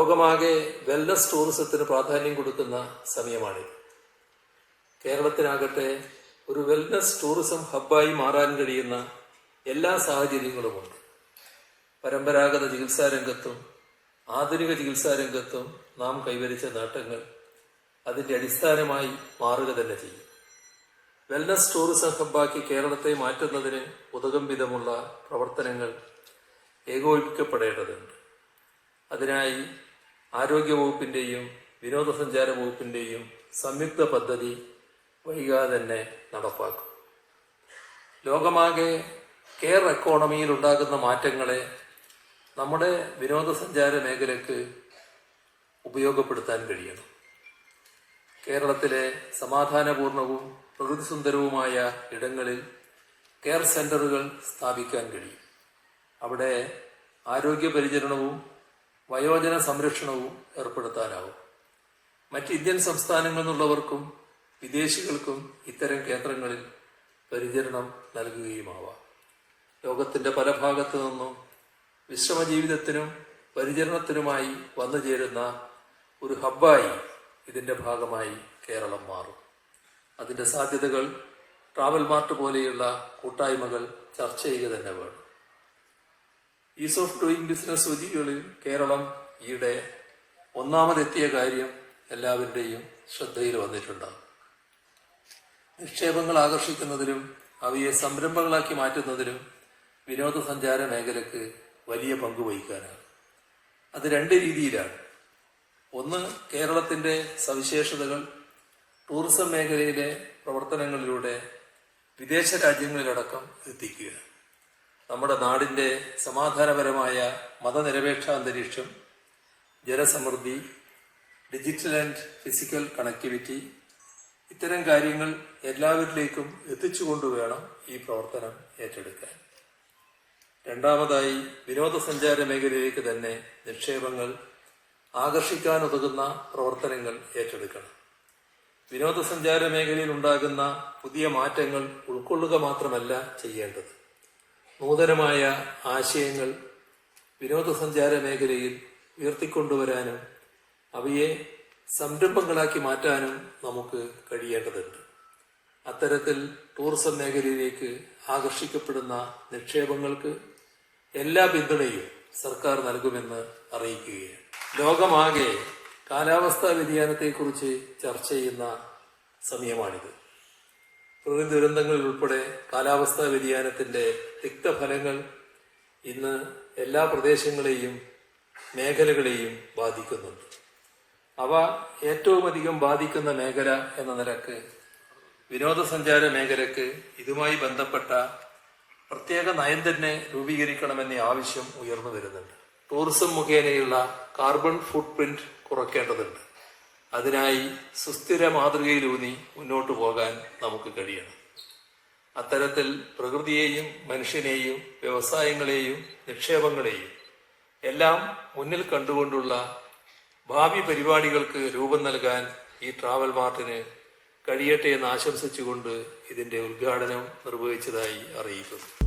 ലോകമാകെ വെൽനസ് ടൂറിസത്തിന് പ്രാധാന്യം കൊടുക്കുന്ന സമയമാണിത്. കേരളത്തിനാകട്ടെ ഒരു വെൽനസ് ടൂറിസം ഹബ്ബായി മാറാൻ കഴിയുന്ന എല്ലാ സാഹചര്യങ്ങളുമുണ്ട്. പരമ്പരാഗത ചികിത്സാ രംഗത്തും ആധുനിക ചികിത്സാ രംഗത്തും നാം കൈവരിച്ച നേട്ടങ്ങൾ അതിന്റെ അടിസ്ഥാനമായി മാറുക തന്നെ ചെയ്യും. വെൽനസ് ടൂറിസം ഹബ്ബാക്കി കേരളത്തെ മാറ്റുന്നതിന് ഉതകം വിധമുള്ള പ്രവർത്തനങ്ങൾ ഏകോപിപ്പിക്കപ്പെടേണ്ടതുണ്ട് അതിനായി ആരോഗ്യവകുപ്പിന്റെയും വിനോദസഞ്ചാര വകുപ്പിന്റെയും സംയുക്ത പദ്ധതി വൈകാതെ തന്നെ നടപ്പാക്കും. ലോകമാകെ കെയർ എക്കോണമിയിൽ ഉണ്ടാകുന്ന മാറ്റങ്ങളെ നമ്മുടെ വിനോദസഞ്ചാര മേഖലയ്ക്ക് ഉപയോഗപ്പെടുത്താൻ കഴിയണം. കേരളത്തിലെ സമാധാനപൂർണവും പ്രകൃതിസുന്ദരവുമായ ഇടങ്ങളിൽ കെയർ സെന്ററുകൾ സ്ഥാപിക്കാൻ കഴിയും. അവിടെ ആരോഗ്യ പരിചരണവും വയോജന സംരക്ഷണവും ഏർപ്പെടുത്താനാവും. മറ്റ് ഇന്ത്യൻ സംസ്ഥാനങ്ങളിൽ നിന്നുള്ളവർക്കും വിദേശികൾക്കും ഇത്തരം കേന്ദ്രങ്ങളിൽ പരിചരണം നൽകുകയുമാവാം. ലോകത്തിന്റെ പല ഭാഗത്തു നിന്നും വിശ്രമ ജീവിതത്തിനും പരിചരണത്തിനുമായി വന്നു ചേരുന്ന ഒരു ഹബ്ബായി ഇതിന്റെ ഭാഗമായി കേരളം മാറും. അതിന്റെ സാധ്യതകൾ ട്രാവൽ മാർട്ട് പോലെയുള്ള കൂട്ടായ്മകൾ ചർച്ച ചെയ്യുക തന്നെ വേണം. ഈസ് ഓഫ് ഡൂയിങ് ബിസിനസ് സൂചികകളിൽ കേരളം ഈയിടെ ഒന്നാമതെത്തിയ കാര്യം എല്ലാവരുടെയും ശ്രദ്ധയിൽ വന്നിട്ടുണ്ടാകും. നിക്ഷേപങ്ങൾ ആകർഷിക്കുന്നതിലും അവയെ സംരംഭങ്ങളാക്കി മാറ്റുന്നതിലും വിനോദസഞ്ചാര മേഖലക്ക് വലിയ പങ്ക് വഹിക്കാനാണ്. അത് രണ്ട് രീതിയിലാണ്. ഒന്ന് കേരളത്തിന്റെ സവിശേഷതകൾ ടൂറിസം മേഖലയിലെ പ്രവർത്തനങ്ങളിലൂടെ വിദേശ രാജ്യങ്ങളിലടക്കം എത്തിക്കുക. നമ്മുടെ നാടിന്റെ സമാധാനപരമായ മതനിരപേക്ഷ അന്തരീക്ഷം ജലസമൃദ്ധി ഡിജിറ്റൽ ആൻഡ് ഫിസിക്കൽ കണക്ടിവിറ്റി ഇത്തരം കാര്യങ്ങൾ എല്ലാവരിലേക്കും എത്തിച്ചുകൊണ്ടുവേണം ഈ പ്രവർത്തനം ഏറ്റെടുക്കാൻ. രണ്ടാമതായി വിനോദസഞ്ചാര മേഖലയിലേക്ക് തന്നെ നിക്ഷേപങ്ങൾ ആകർഷിക്കാനുതകുന്ന പ്രവർത്തനങ്ങൾ ഏറ്റെടുക്കണം. വിനോദസഞ്ചാര മേഖലയിൽ ഉണ്ടാകുന്ന പുതിയ മാറ്റങ്ങൾ ഉൾക്കൊള്ളുക മാത്രമല്ല ചെയ്യേണ്ടത്. നൂതനമായ ആശയങ്ങൾ വിനോദസഞ്ചാര മേഖലയിൽ ഉയർത്തിക്കൊണ്ടുവരാനും അവയെ സംരംഭങ്ങളാക്കി മാറ്റാനും നമുക്ക് കഴിയേണ്ടതുണ്ട്. അത്തരത്തിൽ ടൂറിസം മേഖലയിലേക്ക് ആകർഷിക്കപ്പെടുന്ന നിക്ഷേപങ്ങൾക്ക് എല്ലാ പിന്തുണയും സർക്കാർ നൽകുമെന്ന് അറിയിക്കുകയാണ്. ലോകമാകെ കാലാവസ്ഥാ വ്യതിയാനത്തെക്കുറിച്ച് ചർച്ച ചെയ്യുന്ന സമയമാണിത്. പ്രകൃതി ദുരന്തങ്ങളിൽ ഉൾപ്പെടെ കാലാവസ്ഥാ വ്യതിയാനത്തിന്റെ തിക്തഫലങ്ങൾ ഇന്ന് എല്ലാ പ്രദേശങ്ങളെയും മേഖലകളെയും ബാധിക്കുന്നുണ്ട്. അവ ഏറ്റവും അധികം ബാധിക്കുന്ന മേഖല എന്ന നിലയ്ക്ക് വിനോദസഞ്ചാര മേഖലയ്ക്ക് ഇതുമായി ബന്ധപ്പെട്ട പ്രത്യേക നയം തന്നെ രൂപീകരിക്കണമെന്ന ആവശ്യം ഉയർന്നു വരുന്നുണ്ട്. ടൂറിസം മുഖേനയുള്ള കാർബൺ ഫുട് പ്രിന്റ് കുറയ്ക്കേണ്ടതുണ്ട് അതിനായി സുസ്ഥിര മാതൃകയിലൂന്നി മുന്നോട്ടു പോകാൻ നമുക്ക് കഴിയണം. അത്തരത്തിൽ പ്രകൃതിയെയും മനുഷ്യനെയും വ്യവസായങ്ങളെയും നിക്ഷേപങ്ങളെയും എല്ലാം മുന്നിൽ കണ്ടുകൊണ്ടുള്ള ഭാവി പരിപാടികൾക്ക് രൂപം നൽകാൻ ഈ ട്രാവൽ മാർട്ടിന് കഴിയട്ടെ എന്ന് ആശംസിച്ചുകൊണ്ട് ഇതിന്റെ ഉദ്ഘാടനം നിർവഹിച്ചതായി അറിയിക്കുന്നു.